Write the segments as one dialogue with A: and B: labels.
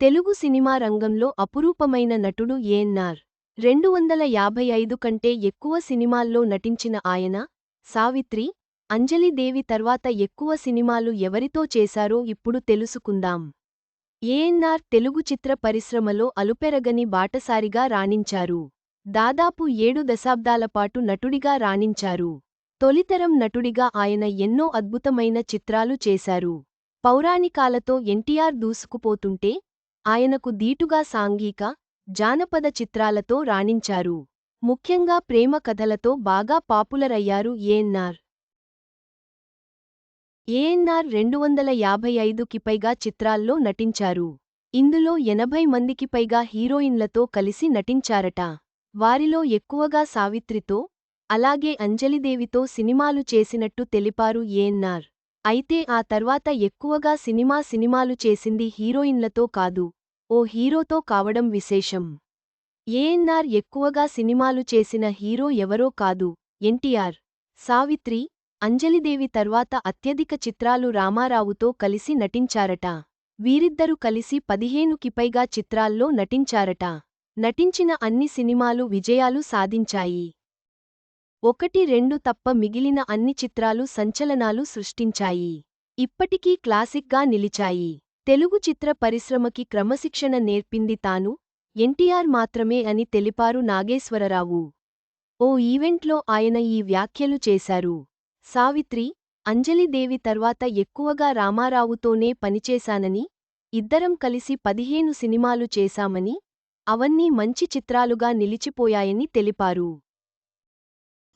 A: Telugu cinema రంగంలో అపురూపమైన నటుడు ఏఎన్నార్ రెండు వందల యాభై ఐదు కంటే ఎక్కువ సినిమాల్లో నటించిన ఆయన సావిత్రి అంజలిదేవి తర్వాత ఎక్కువ సినిమాలు ఎవరితో చేశారో ఇప్పుడు తెలుసుకుందాం. ఏఎన్నార్ తెలుగు చిత్ర పరిశ్రమలో అలుపెరగని బాటసారిగా రాణించారు. దాదాపు ఏడు దశాబ్దాలపాటు నటుడిగా రాణించారు. తొలితరం నటుడిగా ఆయన ఎన్నో అద్భుతమైన చిత్రాలు చేశారు. పౌరాణికాలతో ఎన్టీఆర్ దూసుకుపోతుంటే ఆయనకు దీటుగా సాంఘిక జానపద చిత్రాలతో రాణించారు. ముఖ్యంగా ప్రేమ కథలతో బాగా పాపులర్ అయ్యారు ఏఎన్నార్ ఏఎన్నార్ రెండు వందల యాభై ఐదుకి పైగా చిత్రాల్లో నటించారు. ఇందులో ఎనభై మందికి పైగా హీరోయిన్లతో కలిసి నటించారట. వారిలో ఎక్కువగా సావిత్రితో అలాగే అంజలిదేవితో సినిమాలు చేసినట్టు తెలిపారు ఏఎన్నార్ అయితే ఆ తర్వాత ఎక్కువగా సినిమా సినిమాలు చేసింది హీరోయిన్లతో కాదు. ఓ హీరోతో కావడం విశేషం. ఏఎన్నార్ ఎక్కువగా సినిమాలు చేసిన హీరో ఎవరో కాదు. ఎన్టీఆర్ సావిత్రి అంజలిదేవి తర్వాత అత్యధిక చిత్రాలు రామారావుతో కలిసి నటించారట. వీరిద్దరు కలిసి పదిహేనుకి పైగా చిత్రాల్లో నటించారట. నటించిన అన్ని సినిమాలు విజయాలు సాధించాయి. ఒకటి రెండు తప్ప మిగిలిన అన్ని చిత్రాలు సంచలనాలు సృష్టించాయి. ఇప్పటికీ క్లాసిక్గా నిలిచాయి. తెలుగు చిత్ర పరిశ్రమకి క్రమశిక్షణ నేర్పింది తాను ఎన్టీఆర్ మాత్రమే అని తెలిపారు నాగేశ్వరరావు. ఓ ఈవెంట్లో ఆయన ఈ వ్యాఖ్యలు చేశారు. సావిత్రి అంజలిదేవి తర్వాత ఎక్కువగా రామారావుతోనే పనిచేశానని ఇద్దరం కలిసి పదిహేను సినిమాలు చేశామని అవన్నీ మంచి చిత్రాలుగా నిలిచిపోయాయని తెలిపారు.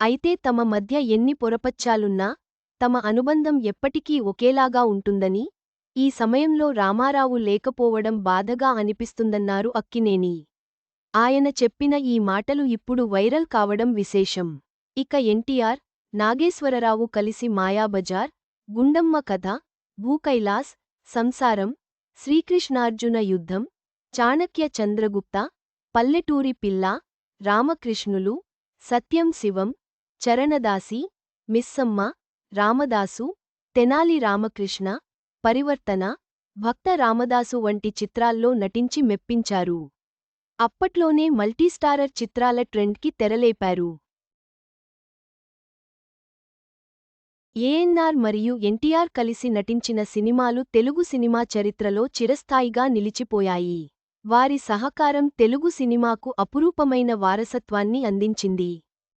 A: అయితే తమ మధ్య ఎన్ని పొరపచ్చాలున్నా తమ అనుబంధం ఎప్పటికీ ఒకేలాగా ఉంటుందని ఈ సమయంలో రామారావు లేకపోవడం బాధగా అనిపిస్తుందన్నారు అక్కినేని. ఆయన చెప్పిన ఈ మాటలు ఇప్పుడు వైరల్ కావడం విశేషం. ఇక ఎన్టీఆర్ నాగేశ్వరరావు కలిసి మాయాబజార్ గుండమ్మ కథ భూకైలాస్ సంసారం శ్రీకృష్ణార్జున యుద్ధం చాణక్య చంద్రగుప్త పల్లెటూరి పిల్ల రామకృష్ణులు సత్యం శివం చరణదాసి మిస్సమ్మ రామదాసు తెనాలి రామకృష్ణ పరివర్తన భక్త రామదాసు వంటి చిత్రాల్లో నటించి మెప్పించారు. అప్పట్లోనే మల్టీస్టారర్ చిత్రాల ట్రెండ్కి తెరలేపారు. ఏఎన్ఆర్ మరియు ఎన్టీఆర్ కలిసి నటించిన సినిమాలు తెలుగు సినిమా చరిత్రలో చిరస్థాయిగా నిలిచిపోయాయి. వారి సహకారం తెలుగు సినిమాకు అపురూపమైన వారసత్వాన్ని అందించింది.